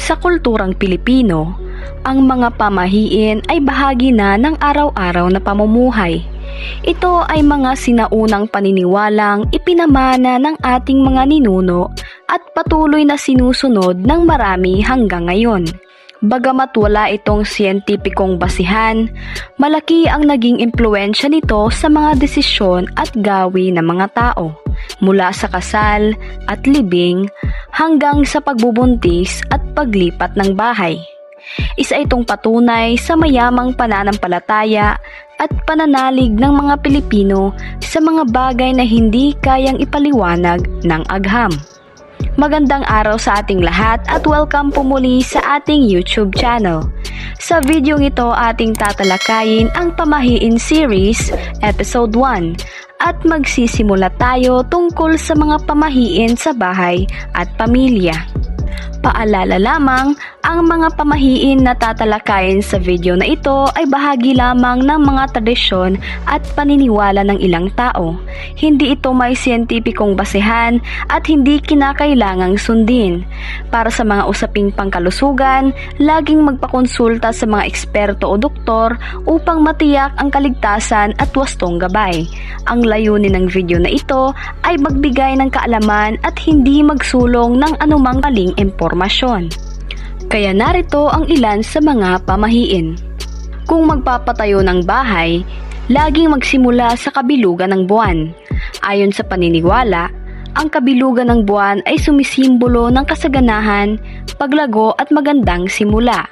Sa kulturang Pilipino, ang mga pamahiin ay bahagi na ng araw-araw na pamumuhay. Ito ay mga sinaunang paniniwalang ipinamana ng ating mga ninuno at patuloy na sinusunod ng marami hanggang ngayon. Bagamat wala itong siyentipikong basihan, malaki ang naging impluensya nito sa mga desisyon at gawi ng mga tao. Mula sa kasal at libing hanggang sa pagbubuntis at paglipat ng bahay. Isa itong patunay sa mayamang pananampalataya at pananalig ng mga Pilipino sa mga bagay na hindi kayang ipaliwanag ng agham. Magandang araw sa ating lahat at welcome po muli sa ating YouTube channel. Sa video ito ating tatalakayin ang Pamahiin Series Episode 1 at magsisimula tayo tungkol sa mga pamahiin sa bahay at pamilya. Paalala lamang, ang mga pamahiin na tatalakayin sa video na ito ay bahagi lamang ng mga tradisyon at paniniwala ng ilang tao. Hindi ito may siyentipikong basehan at hindi kinakailangang sundin. Para sa mga usaping pangkalusugan, laging magpakonsulta sa mga eksperto o doktor upang matiyak ang kaligtasan at wastong gabay. Ang layunin ng video na ito ay magbigay ng kaalaman at hindi magsulong ng anumang maling impormasyon. Kaya narito ang ilan sa mga pamahiin. Kung magpapatayo ng bahay, laging magsimula sa kabilugan ng buwan. Ayon sa paniniwala, ang kabilugan ng buwan ay sumisimbolo ng kasaganahan, paglago at magandang simula.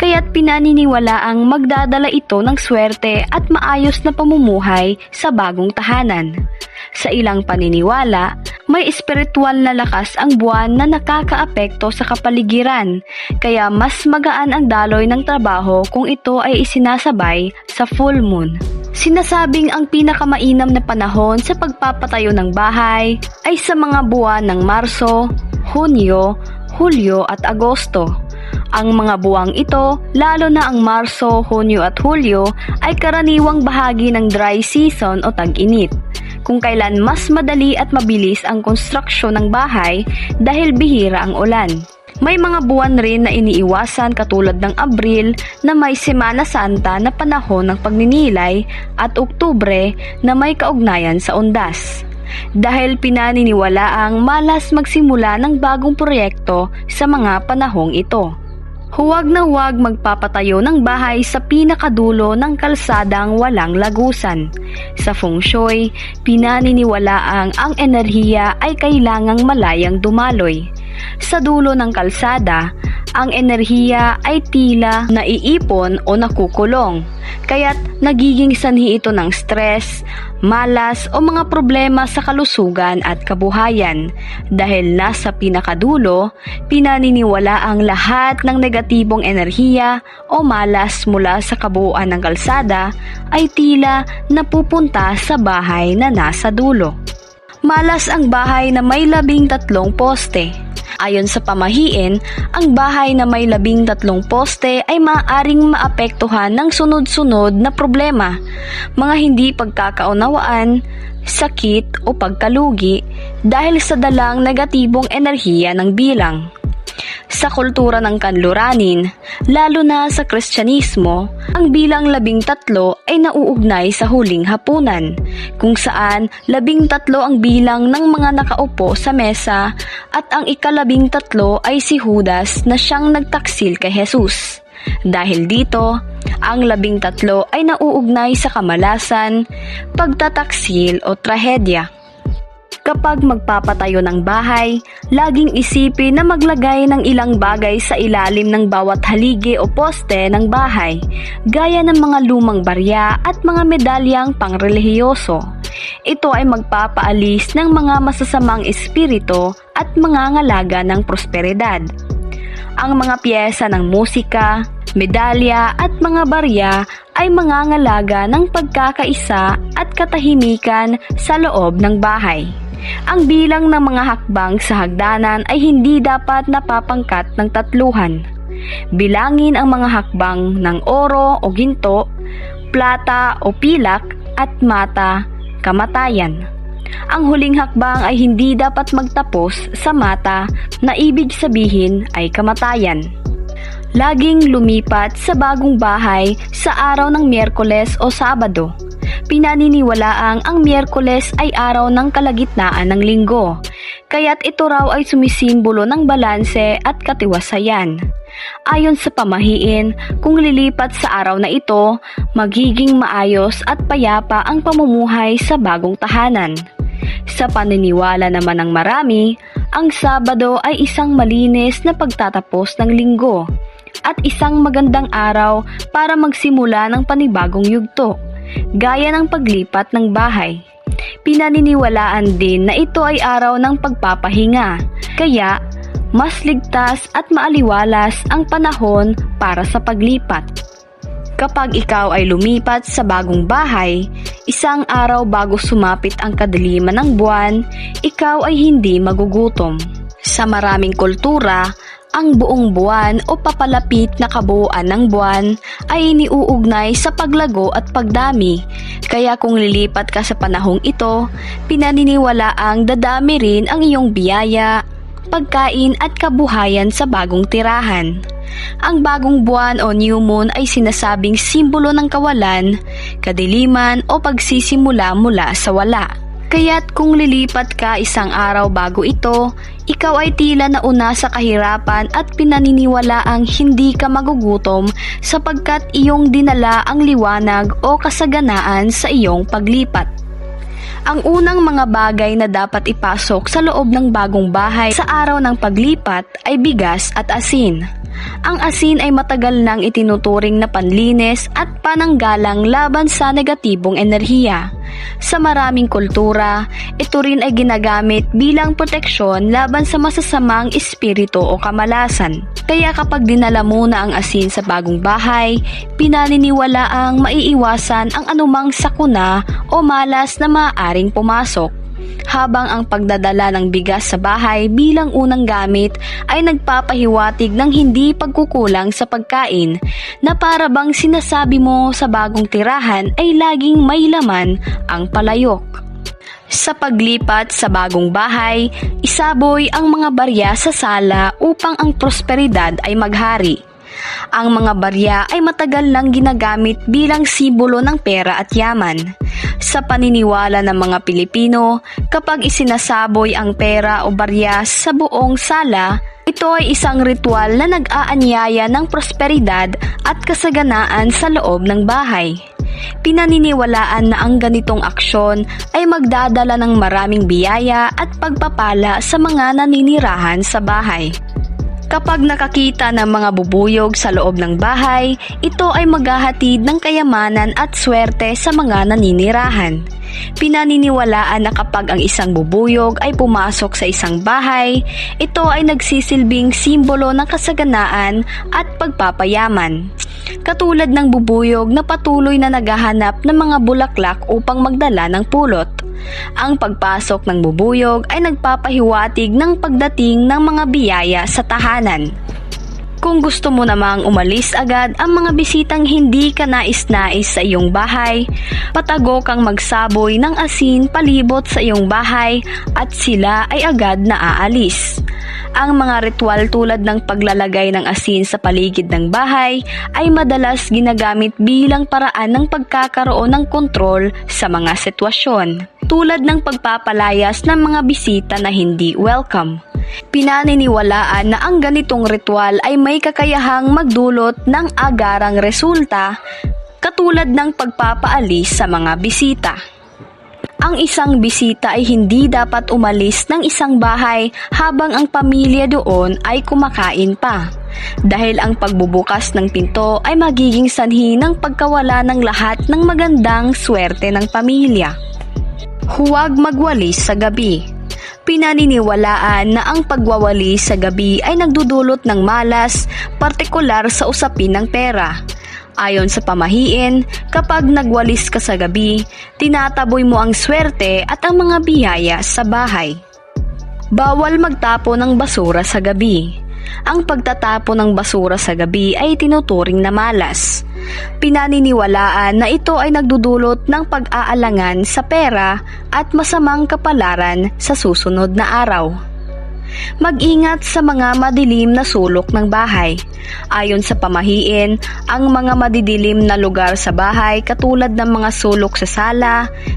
Kaya't pinaniniwala ang magdadala ito ng swerte at maayos na pamumuhay sa bagong tahanan. Sa ilang paniniwala, may espiritual na lakas ang buwan na nakakaapekto sa kapaligiran, kaya mas magaan ang daloy ng trabaho kung ito ay isinasabay sa full moon. Sinasabing ang pinakamainam na panahon sa pagpapatayo ng bahay ay sa mga buwan ng Marso, Hunyo, Hulyo at Agosto. Ang mga buwang ito, lalo na ang Marso, Hunyo at Hulyo, ay karaniwang bahagi ng dry season o tag-init kung kailan mas madali at mabilis ang konstruksyon ng bahay dahil bihira ang ulan. May mga buwan rin na iniiwasan katulad ng Abril na may Semana Santa na panahon ng pagninilay at Oktubre na may kaugnayan sa undas. Dahil pinaniniwala ang malas magsimula ng bagong proyekto sa mga panahong ito. Huwag na huwag magpapatayo ng bahay sa pinakadulo ng kalsadang walang lagusan. Sa feng shui, pinaniniwalaang ang enerhiya ay kailangang malayang dumaloy. Sa dulo ng kalsada, ang enerhiya ay tila naiipon o nakukulong, kaya't nagiging sanhi ito ng stress, malas o mga problema sa kalusugan at kabuhayan. Dahil nasa pinakadulo, pinaniniwala ang lahat ng negatibong enerhiya o malas mula sa kabuuan ng kalsada ay tila napupunta sa bahay na nasa dulo. Malas ang bahay na may labing tatlong poste. Ayon sa pamahiin, ang bahay na may labing tatlong poste ay maaaring maapektuhan ng sunod-sunod na problema, mga hindi pagkakaunawaan, sakit o pagkalugi dahil sa dalang negatibong enerhiya ng bilang. Sa kultura ng kanluranin, lalo na sa kristyanismo, ang bilang labing tatlo ay nauugnay sa huling hapunan, kung saan labing tatlo ang bilang ng mga nakaupo sa mesa at ang ikalabing tatlo ay si Judas na siyang nagtaksil kay Jesus. Dahil dito, ang labing tatlo ay nauugnay sa kamalasan, pagtataksil o trahedya. Kapag magpapatayo ng bahay, laging isipin na maglagay ng ilang bagay sa ilalim ng bawat haligi o poste ng bahay, gaya ng mga lumang barya at mga medalyang pangrelihiyoso. Ito ay magpapaalis ng mga masasamang espiritu at mga ngalaga ng prosperidad. Ang mga piyesa ng musika, medalya at mga barya ay mangangalaga ng pagkakaisa at katahimikan sa loob ng bahay. Ang bilang ng mga hakbang sa hagdanan ay hindi dapat napapangkat ng tatluhan. Bilangin ang mga hakbang ng oro o ginto, plata o pilak at mata, kamatayan. Ang huling hakbang ay hindi dapat magtapos sa mata na ibig sabihin ay kamatayan. Laging lumipat sa bagong bahay sa araw ng Miyerkules o Sabado. Pinaniniwalaang ang Miyerkules ay araw ng kalagitnaan ng linggo, kaya't ito raw ay sumisimbolo ng balanse at katiwasayan. Ayon sa pamahiin, kung lilipat sa araw na ito, magiging maayos at payapa ang pamumuhay sa bagong tahanan. Sa paniniwala naman ng marami, ang Sabado ay isang malinis na pagtatapos ng linggo at isang magandang araw para magsimula ng panibagong yugto, gaya ng paglipat ng bahay. Pinaniniwalaan din na ito ay araw ng pagpapahinga, kaya mas ligtas at maaliwalas ang panahon para sa paglipat. Kapag ikaw ay lumipat sa bagong bahay, isang araw bago sumapit ang kadiliman ng buwan, ikaw ay hindi magugutom. Sa maraming kultura, ang buong buwan o papalapit na kabuuan ng buwan ay iniuugnay sa paglago at pagdami. Kaya kung lilipat ka sa panahong ito, pinaniniwala ang dadami rin ang iyong biyaya, pagkain at kabuhayan sa bagong tirahan. Ang bagong buwan o new moon ay sinasabing simbolo ng kawalan, kadiliman o pagsisimula mula sa wala. Kaya't kung lilipat ka isang araw bago ito, ikaw ay tila nauna sa kahirapan at pinaniniwala ang hindi ka magugutom sapagkat iyong dinala ang liwanag o kasaganaan sa iyong paglipat. Ang unang mga bagay na dapat ipasok sa loob ng bagong bahay sa araw ng paglipat ay bigas at asin. Ang asin ay matagal nang itinuturing na panlinis at pananggalang laban sa negatibong enerhiya. Sa maraming kultura, ito rin ay ginagamit bilang proteksyon laban sa masasamang espiritu o kamalasan. Kaya kapag dinala mo na ang asin sa bagong bahay, pinaniniwala ang maiiwasan ang anumang sakuna o malas na maaaring pumasok habang ang pagdadala ng bigas sa bahay bilang unang gamit ay nagpapahiwatig ng hindi pagkukulang sa pagkain na para bang sinasabi mo sa bagong tirahan ay laging may laman ang palayok. Sa paglipat sa bagong bahay, isaboy ang mga barya sa sala upang ang prosperidad ay maghari. Ang mga barya ay matagal nang ginagamit bilang simbolo ng pera at yaman. Sa paniniwala ng mga Pilipino, kapag isinasaboy ang pera o barya sa buong sala, ito ay isang ritual na nag-aanyaya ng prosperidad at kasaganaan sa loob ng bahay. Pinaniniwalaan na ang ganitong aksyon ay magdadala ng maraming biyaya at pagpapala sa mga naninirahan sa bahay. Kapag nakakita ng mga bubuyog sa loob ng bahay, ito ay maghahatid ng kayamanan at swerte sa mga naninirahan. Pinaniniwalaan na kapag ang isang bubuyog ay pumasok sa isang bahay, ito ay nagsisilbing simbolo ng kasaganaan at pagpapayaman. Katulad ng bubuyog na patuloy na naghahanap ng mga bulaklak upang magdala ng pulot. Ang pagpasok ng bubuyog ay nagpapahiwatig ng pagdating ng mga biyaya sa tahanan. Kung gusto mo namang umalis agad ang mga bisitang hindi ka nais-nais sa iyong bahay, patago kang magsaboy ng asin palibot sa iyong bahay at sila ay agad na aalis. Ang mga ritual tulad ng paglalagay ng asin sa paligid ng bahay ay madalas ginagamit bilang paraan ng pagkakaroon ng kontrol sa mga sitwasyon tulad ng pagpapalayas ng mga bisita na hindi welcome. Pinaniniwalaan na ang ganitong ritual ay may kakayahang magdulot ng agarang resulta katulad ng pagpapaalis sa mga bisita. Ang isang bisita ay hindi dapat umalis ng isang bahay habang ang pamilya doon ay kumakain pa. Dahil ang pagbubukas ng pinto ay magiging sanhi ng pagkawala ng lahat ng magandang swerte ng pamilya. Huwag magwalis sa gabi. Pinaniniwalaan na ang pagwawalis sa gabi ay nagdudulot ng malas, partikular sa usapin ng pera. Ayon sa pamahiin, kapag nagwalis ka sa gabi, tinataboy mo ang swerte at ang mga biyaya sa bahay. Bawal magtapo ng basura sa gabi. Ang pagtatapo ng basura sa gabi ay tinuturing na malas. Pinaniniwalaan na ito ay nagdudulot ng pag-aalangan sa pera at masamang kapalaran sa susunod na araw. Mag-ingat sa mga madilim na sulok ng bahay. Ayon sa pamahiin, ang mga madidilim na lugar sa bahay katulad ng mga sulok sa sala,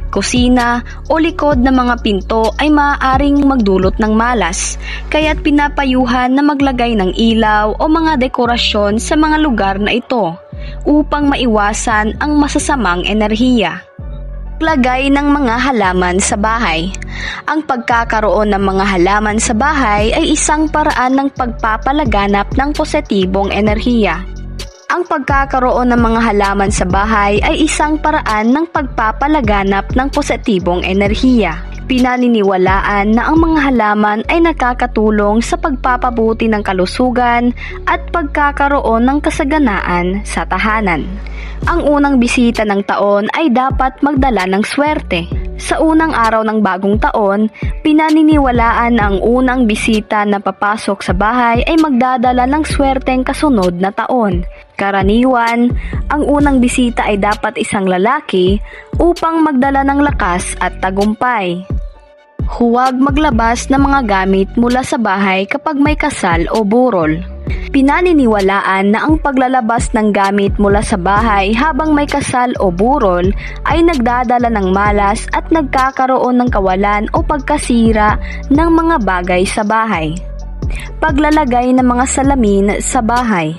kusina o likod ng mga pinto ay maaaring magdulot ng malas, kaya't pinapayuhan na maglagay ng ilaw o mga dekorasyon sa mga lugar na ito upang maiwasan ang masasamang enerhiya. Lagay ng mga halaman sa bahay. Ang pagkakaroon ng mga halaman sa bahay ay isang paraan ng pagpapalaganap ng positibong enerhiya. Ang pagkakaroon ng mga halaman sa bahay ay isang paraan ng pagpapalaganap ng positibong enerhiya. Pinaniniwalaan na ang mga halaman ay nakakatulong sa pagpapabuti ng kalusugan at pagkakaroon ng kasaganaan sa tahanan. Ang unang bisita ng taon ay dapat magdala ng swerte. Sa unang araw ng bagong taon, pinaniniwalaan na ang unang bisita na papasok sa bahay ay magdadala ng swerteng kasunod na taon. Karaniwan, ang unang bisita ay dapat isang lalaki upang magdala ng lakas at tagumpay. Huwag maglabas ng mga gamit mula sa bahay kapag may kasal o burol. Pinaniniwalaan na ang paglalabas ng gamit mula sa bahay habang may kasal o burol ay nagdadala ng malas at nagkakaroon ng kawalan o pagkasira ng mga bagay sa bahay. Paglalagay ng mga salamin sa bahay.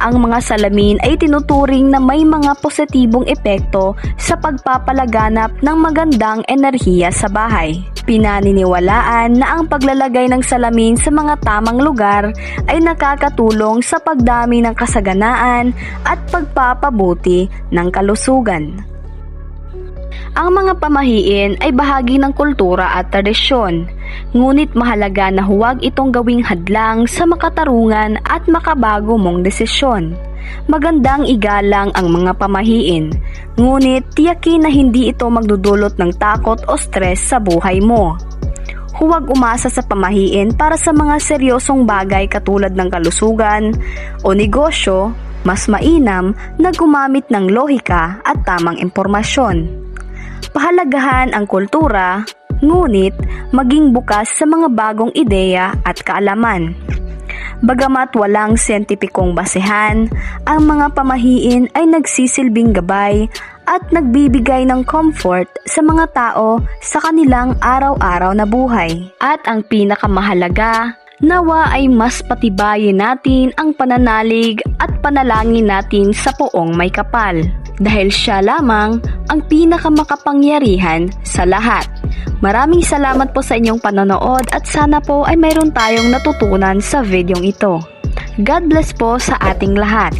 Ang mga salamin ay tinuturing na may mga positibong epekto sa pagpapalaganap ng magandang enerhiya sa bahay. Pinaniniwalaan na ang paglalagay ng salamin sa mga tamang lugar ay nakakatulong sa pagdami ng kasaganaan at pagpapabuti ng kalusugan. Ang mga pamahiin ay bahagi ng kultura at tradisyon, ngunit mahalaga na huwag itong gawing hadlang sa makatarungan at makabago mong desisyon. Magandang igalang ang mga pamahiin, ngunit tiyakin na hindi ito magdudulot ng takot o stress sa buhay mo. Huwag umasa sa pamahiin para sa mga seryosong bagay katulad ng kalusugan o negosyo, mas mainam na gumamit ng lohika at tamang impormasyon. Pahalagahan ang kultura, ngunit maging bukas sa mga bagong ideya at kaalaman. Bagamat walang siyentipikong basehan, ang mga pamahiin ay nagsisilbing gabay at nagbibigay ng comfort sa mga tao sa kanilang araw-araw na buhay. At ang pinakamahalaga, nawa ay mas patibayin natin ang pananalig at panalangin natin sa poong may kapal dahil siya lamang ang pinakamakapangyarihan sa lahat. Maraming salamat po sa inyong panonood at sana po ay mayroon tayong natutunan sa videong ito. God bless po sa ating lahat.